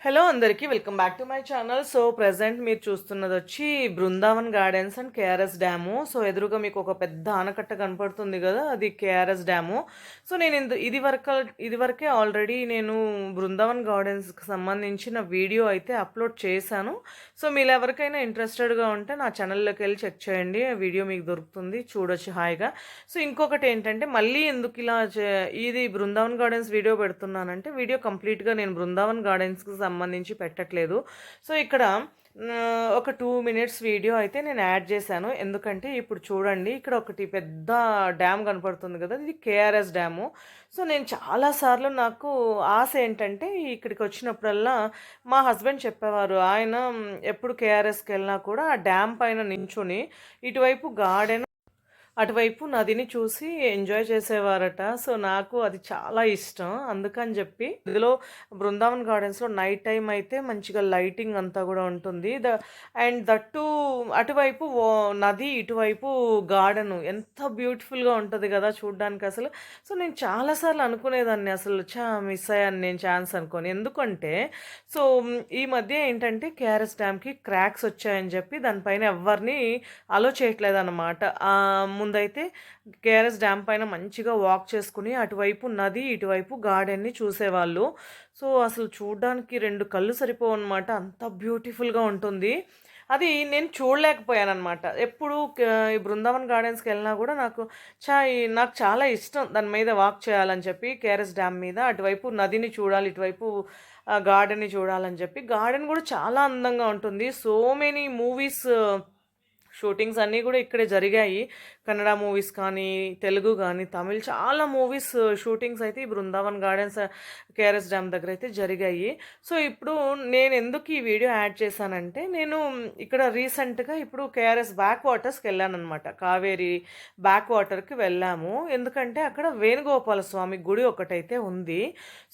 Hello అందరికీ welcome back to my channel so present మీరు చూస్తున్నది వచ్చి Brindavan gardens and KRS dam so ఎదురుగా మీకు ఒక పెద్ద ఆనకట్ట కనపడుతుంది కదా అది కేఆర్ఎస్ డ్యాము సో నేను ఇందు ఇది వరకు ఇది వరకే ఆల్రెడీ నేను బృందావన్ గార్డెన్స్కి సంబంధించిన వీడియో అయితే అప్లోడ్ చేశాను. సో మీరు ఎవరికైనా ఇంట్రెస్టెడ్గా ఉంటే నా ఛానల్లోకి వెళ్ళి చెక్ చేయండి. ఆ వీడియో మీకు దొరుకుతుంది చూడొచ్చు హాయిగా. సో ఇంకొకటి ఏంటంటే మళ్ళీ ఎందుకు ఇలా చే- ఇది బృందావన్ గార్డెన్స్ వీడియో పెడుతున్నానంటే వీడియో కంప్లీట్గా నేను బృందావన్ గార్డెన్స్కి సంబంధించి పెట్టట్లేదు. సో ఇక్కడ ఒక టూ మినిట్స్ వీడియో అయితే నేను యాడ్ చేశాను. ఎందుకంటే ఇప్పుడు చూడండి ఇక్కడ ఒకటి పెద్ద డ్యామ్ కనపడుతుంది కదా ఇది కేఆర్ఎస్ డ్యాము. సో నేను చాలాసార్లు నాకు ఆశ ఏంటంటే ఇక్కడికి వచ్చినప్పుడల్లా మా హస్బెండ్ చెప్పేవారు ఆయన ఎప్పుడు కేఆర్ఎస్కి వెళ్ళినా కూడా ఆ డ్యామ్ పైన నించుని ఇటువైపు గార్డెన్ అటువైపు నదిని చూసి ఎంజాయ్ చేసేవారట. సో నాకు అది చాలా ఇష్టం. అందుకని చెప్పి ఇందులో బృందావన్ గార్డెన్స్లో నైట్ టైం అయితే మంచిగా లైటింగ్ అంతా కూడా ఉంటుంది. ద అండ్ దట్టు అటువైపు ఓ- నది ఇటువైపు గార్డెన్. ఎంత బ్యూటిఫుల్గా ఉంటుంది కదా చూడడానికి అసలు. సో నేను చాలాసార్లు అనుకునేదాన్ని అసలు చా మిస్ అయ్యాను నేను ఛాన్స్ అనుకోని. ఎందుకంటే సో ఈ మధ్య ఏంటంటే కేఆర్ఎస్ డ్యామ్కి క్రాక్స్ వచ్చాయని చెప్పి దానిపైన ఎవరిని అలో చేయట్లేదు అనమాట ముందైతే కేఆర్ఎస్ డ్యామ్ పైన మంచిగా వాక్ చేసుకుని అటువైపు నది ఇటువైపు గార్డెన్ని చూసేవాళ్ళు. సో అసలు చూడడానికి రెండు కళ్ళు సరిపోవు అనమాట అంత బ్యూటిఫుల్గా ఉంటుంది. అది నేను చూడలేకపోయాను అనమాట ఎప్పుడు ఈ బృందావన్ గార్డెన్స్కి వెళ్ళినా కూడా నాకు చా నాకు చాలా ఇష్టం దాని మీద వాక్ చేయాలని చెప్పి కేఆర్ఎస్ డ్యామ్ మీద అటువైపు నదిని చూడాలి ఇటువైపు గార్డెన్ని చూడాలని చెప్పి. గార్డెన్ కూడా చాలా అందంగా ఉంటుంది. సో మెనీ మూవీస్ షూటింగ్స్ అన్నీ కూడా ఇక్కడే జరిగాయి. కన్నడ మూవీస్ కానీ తెలుగు కానీ తమిళ్ చాలా మూవీస్ షూటింగ్స్ అయితే ఈ బృందావన్ గార్డెన్స్ కేఆర్ఎస్ డ్యామ్ దగ్గర అయితే జరిగాయి. సో ఇప్పుడు నేను ఎందుకు ఈ వీడియో యాడ్ చేశానంటే నేను ఇక్కడ రీసెంట్గా ఇప్పుడు కేఆర్ఎస్ బ్యాక్ వాటర్స్కి వెళ్ళానమాట కావేరి బ్యాక్ వాటర్కి వెళ్ళాము. ఎందుకంటే అక్కడ వేణుగోపాల స్వామి గుడి ఒకటైతే ఉంది.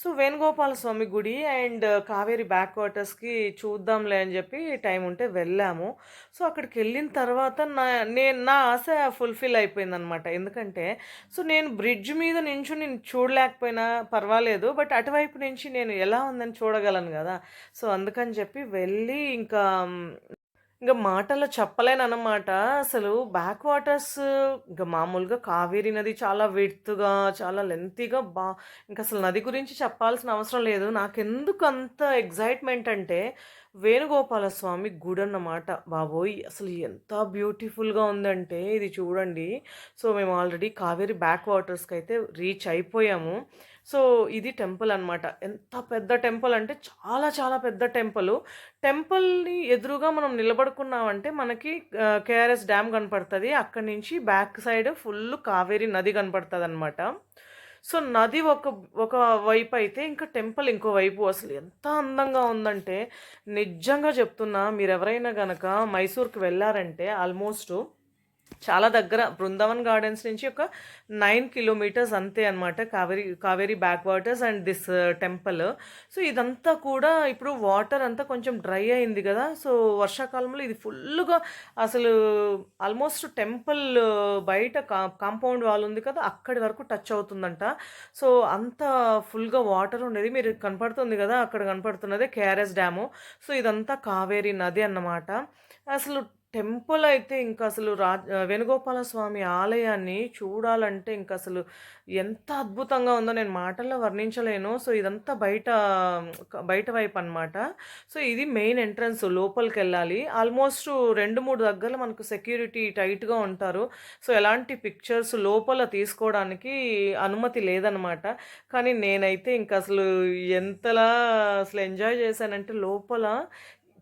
సో వేణుగోపాల స్వామి గుడి అండ్ కావేరి బ్యాక్ వాటర్స్కి చూద్దాంలే అని చెప్పి టైం ఉంటే వెళ్ళాము. సో అక్కడికి వెళ్ళిన తర్వాత తర్వాత నా నేను నా ఆశ ఫుల్ఫిల్ అయిపోయింది అనమాట ఎందుకంటే సో నేను బ్రిడ్జ్ మీద నుంచి నేను చూడలేకపోయినా పర్వాలేదు బట్ అటువైపు నుంచి నేను ఎలా ఉందని చూడగలను కదా. సో అందుకని చెప్పి వెళ్ళి ఇంకా ఇంకా మాటల్లో చెప్పలేను అన్నమాట అసలు బ్యాక్ వాటర్స్ ఇంకా మామూలుగా కావేరి నది చాలా విడ్తుగా చాలా లెంతీగా బా ఇంకా అసలు నది గురించి చెప్పాల్సిన అవసరం లేదు. నాకెందుకు అంత ఎగ్జైట్మెంట్ అంటే వేణుగోపాల స్వామి గుడి అన్నమాట. బాబోయ్! అసలు ఎంత బ్యూటిఫుల్గా ఉందంటే ఇది చూడండి. సో మేము ఆల్రెడీ కావేరి బ్యాక్ వాటర్స్కి అయితే రీచ్ అయిపోయాము. సో ఇది టెంపుల్ అన్నమాట. ఎంత పెద్ద టెంపుల్ అంటే చాలా చాలా పెద్ద టెంపుల్. టెంపుల్ని ఎదురుగా మనం నిలబడుకున్నామంటే మనకి కేఆర్ఎస్ డ్యామ్ కనపడుతుంది. అక్కడి నుంచి బ్యాక్ సైడ్ ఫుల్ కావేరి నది కనపడుతుంది అనమాట సో నది ఒక ఒక వైపు అయితే ఇంకా టెంపుల్ ఇంకో వైపు అసలు ఎంత అందంగా ఉందంటే నిజంగా చెప్తున్నా మీరు ఎవరైనా కనుక మైసూర్కి వెళ్ళారంటే ఆల్మోస్ట్ చాలా దగ్గర బృందావన్ గార్డెన్స్ నుంచి ఒక నైన్ కిలోమీటర్స్ అంతే అనమాట Kaveri Kaveri back waters and this uh, temple. So ఇదంతా కూడా ఇప్పుడు వాటర్ అంతా కొంచెం డ్రై అయింది కదా. సో వర్షాకాలంలో ఇది ఫుల్గా అసలు ఆల్మోస్ట్ టెంపుల్ uh, బయట కా కాంపౌండ్ వాల్ ఉంది కదా అక్కడి వరకు టచ్ అవుతుందంట. సో అంత ఫుల్గా వాటర్ ఉండేది. మీరు కనపడుతుంది కదా అక్కడ కనపడుతున్నదే కేఆర్ఎస్ డ్యాము. సో ఇదంతా కావేరి నది అన్నమాట. అసలు టెంపుల్ అయితే ఇంకా అసలు రా వేణుగోపాల స్వామి ఆలయాన్ని చూడాలంటే ఇంకా అసలు ఎంత అద్భుతంగా ఉందో నేను మాటల్లో వర్ణించలేను. సో ఇదంతా బయట బయట వైపు అనమాట సో ఇది మెయిన్ ఎంట్రన్స్ లోపలికి వెళ్ళాలి ఆల్మోస్ట్ రెండు మూడు దగ్గర మనకు సెక్యూరిటీ టైట్గా ఉంటారు. సో ఎలాంటి పిక్చర్స్ లోపల తీసుకోవడానికి అనుమతి లేదనమాట కానీ నేనైతే ఇంకా అసలు ఎంతలా అసలు ఎంజాయ్ చేశానంటే లోపల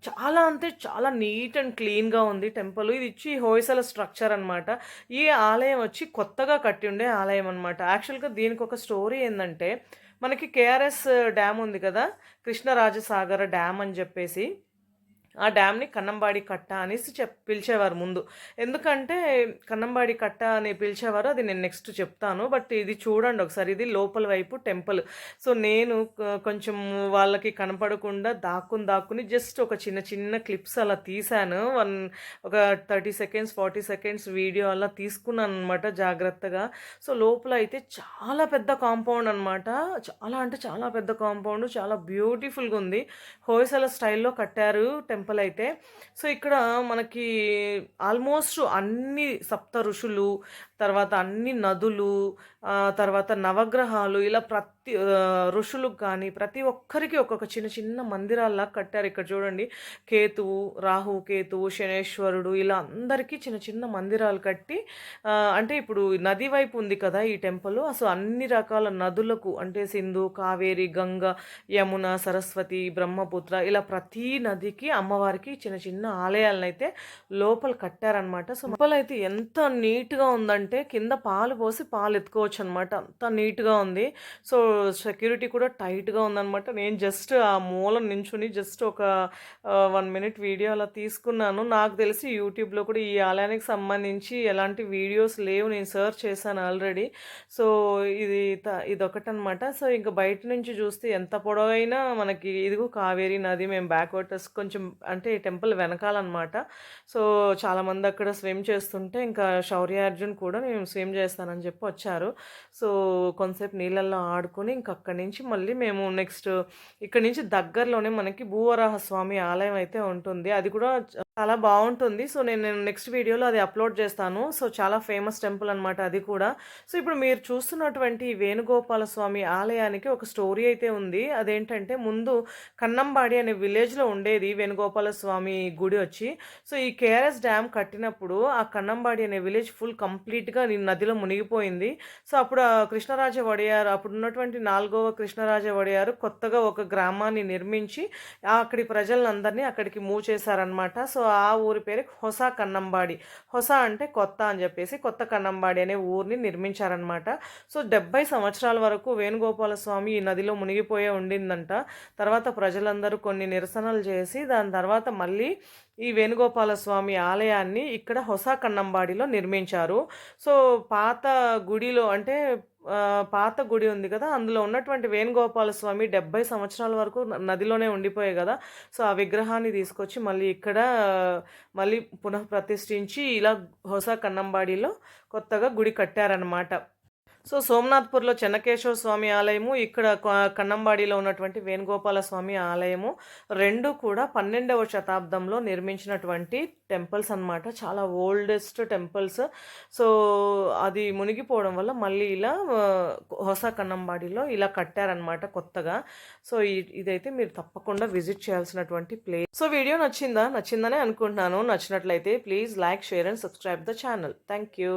చాలా అంటే చాలా నీట్ అండ్ క్లీన్గా ఉంది టెంపుల్. ఇది ఇచ్చి హోయసల స్ట్రక్చర్ అనమాట ఈ ఆలయం వచ్చి కొత్తగా కట్టి ఉండే ఆలయం అనమాట యాక్చువల్గా దీనికి ఒక స్టోరీ ఏంటంటే మనకి కేఆర్ఎస్ డ్యామ్ ఉంది కదా కృష్ణరాజసాగర డ్యామ్ అని చెప్పేసి. ఆ డ్యామ్ని కన్నంబాడి కట్ట అనేసి చెప్ పిలిచేవారు ముందు. ఎందుకంటే కన్నంబాడి కట్ట అని పిలిచేవారు అది నేను నెక్స్ట్ చెప్తాను. బట్ ఇది చూడండి ఒకసారి ఇది లోపల వైపు టెంపుల్. సో నేను కొంచెం వాళ్ళకి కనపడకుండా దాక్కుని దాక్కుని జస్ట్ ఒక చిన్న చిన్న క్లిప్స్ అలా తీశాను. వన్ ఒక thirty seconds forty seconds video అలా తీసుకున్నాను అనమాట జాగ్రత్తగా. సో లోపల అయితే చాలా పెద్ద కాంపౌండ్ అనమాట చాలా అంటే చాలా పెద్ద కాంపౌండ్ చాలా బ్యూటిఫుల్గా ఉంది. హోయసల స్టైల్లో కట్టారు టెంపుల్. టెంపుల్ అయితే. సో ఇక్కడ మనకి ఆల్మోస్ట్ అన్ని సప్త ఋషులు తర్వాత అన్ని నదులు తర్వాత నవగ్రహాలు ఇలా ప్రతి ఋషులకు కానీ ప్రతి ఒక్కరికి ఒక్కొక్క చిన్న చిన్న మందిరాల్లా కట్టారు. ఇక్కడ చూడండి కేతువు రాహు కేతువు శనేశ్వరుడు ఇలా అందరికీ చిన్న చిన్న మందిరాలు కట్టి అంటే ఇప్పుడు నది వైపు ఉంది కదా ఈ టెంపుల్ అసలు అన్ని రకాల నదులకు అంటే సింధు కావేరి గంగ యమున సరస్వతి బ్రహ్మపుత్ర ఇలా ప్రతి నదికి అమ్మవారికి చిన్న చిన్న ఆలయాలను అయితే లోపల కట్టారనమాట సో లోపల అయితే ఎంత నీట్గా ఉందంటే అంటే కింద పాలు పోసి పాలు ఎత్తుకోవచ్చు అనమాట అంత నీట్గా ఉంది. సో సెక్యూరిటీ కూడా టైట్గా ఉందనమాట. నేను జస్ట్ ఆ మూల నించుని జస్ట్ ఒక వన్ మినిట్ వీడియో అలా తీసుకున్నాను. నాకు తెలిసి యూట్యూబ్లో కూడా ఈ ఆలయానికి సంబంధించి ఎలాంటి వీడియోస్ లేవు. నేను సర్చ్ చేశాను ఆల్రెడీ. సో ఇది త ఇదొకటనమాట. సో ఇంకా బయట నుంచి చూస్తే ఎంత పొడవైనా మనకి ఇదిగో కావేరీ నది మేము బ్యాక్ వాటర్స్ కొంచెం అంటే టెంపుల్ వెనకాలన్నమాట సో చాలామంది అక్కడ స్విమ్ చేస్తుంటే ఇంకా శౌర్య అర్జున్ కూడా కూడా నేను స్విమ్ చేస్తానని చెప్పి వచ్చారు. సో కొంతసేపు నీళ్ళల్లో ఆడుకొని ఇంక అక్కడి నుంచి మళ్ళీ మేము నెక్స్ట్ ఇక్కడి నుంచి దగ్గరలోనే మనకి భూవరాహ స్వామి ఆలయం అయితే ఉంటుంది. అది కూడా చాలా బాగుంటుంది. సో నేను నెక్స్ట్ వీడియోలో అది అప్లోడ్ చేస్తాను. సో చాలా ఫేమస్ టెంపుల్ అనమాట అది కూడా. సో ఇప్పుడు మీరు చూస్తున్నటువంటి వేణుగోపాల స్వామి ఆలయానికి ఒక స్టోరీ అయితే ఉంది. అదేంటంటే ముందు కన్నంబాడి అనే విలేజ్లో ఉండేది వేణుగోపాల స్వామి గుడి వచ్చి. సో ఈ కేఆర్ఎస్ డ్యామ్ కట్టినప్పుడు ఆ కన్నంబాడి అనే విలేజ్ ఫుల్ కంప్లీట్గా నదిలో మునిగిపోయింది. సో అప్పుడు కృష్ణరాజ వడియారు అప్పుడు ఉన్నటువంటి నాలుగవ కృష్ణరాజ వడియారు కొత్తగా ఒక గ్రామాన్ని నిర్మించి అక్కడి ప్రజలందరినీ అక్కడికి మూవ్ చేశారనమాట సో సో ఆ ఊరి పేరు హొస కన్నంబాడి. హొస అంటే కొత్త అని చెప్పేసి కొత్త కన్నంబాడి అనే ఊరిని నిర్మించారనమాట సో డెబ్బై సంవత్సరాల వరకు వేణుగోపాల స్వామి ఈ నదిలో మునిగిపోయే ఉండిందంట. తర్వాత ప్రజలందరూ కొన్ని నిరసనలు చేసి దాని తర్వాత మళ్ళీ ఈ వేణుగోపాల స్వామి ఆలయాన్ని ఇక్కడ హొస కన్నంబాడిలో నిర్మించారు. సో పాత గుడిలో అంటే పాత గుడి ఉంది కదా అందులో ఉన్నటువంటి వేణుగోపాల స్వామి డెబ్బై సంవత్సరాల వరకు నదిలోనే ఉండిపోయాయి కదా సో ఆ విగ్రహాన్ని తీసుకొచ్చి మళ్ళీ ఇక్కడ మళ్ళీ పునఃప్రతిష్ఠించి ఇలా హొస కన్నంబాడిలో కొత్తగా గుడి కట్టారనమాట సో సోమనాథ్పూర్లో చెన్నకేశ్వర స్వామి ఆలయము ఇక్కడ కన్నంబాడిలో ఉన్నటువంటి వేణుగోపాల స్వామి ఆలయము రెండు కూడా పన్నెండవ శతాబ్దంలో నిర్మించినటువంటి టెంపుల్స్ అనమాట చాలా ఓల్డెస్ట్ టెంపుల్స్. సో అది మునిగిపోవడం వల్ల మళ్ళీ ఇలా హొస కన్నంబాడిలో ఇలా కట్టారనమాట కొత్తగా. సో ఇదైతే మీరు తప్పకుండా విజిట్ చేయాల్సినటువంటి ప్లేస్. సో వీడియో నచ్చిందా? నచ్చిందనే అనుకుంటున్నాను. నచ్చినట్లయితే please like share and subscribe the channel. Thank you.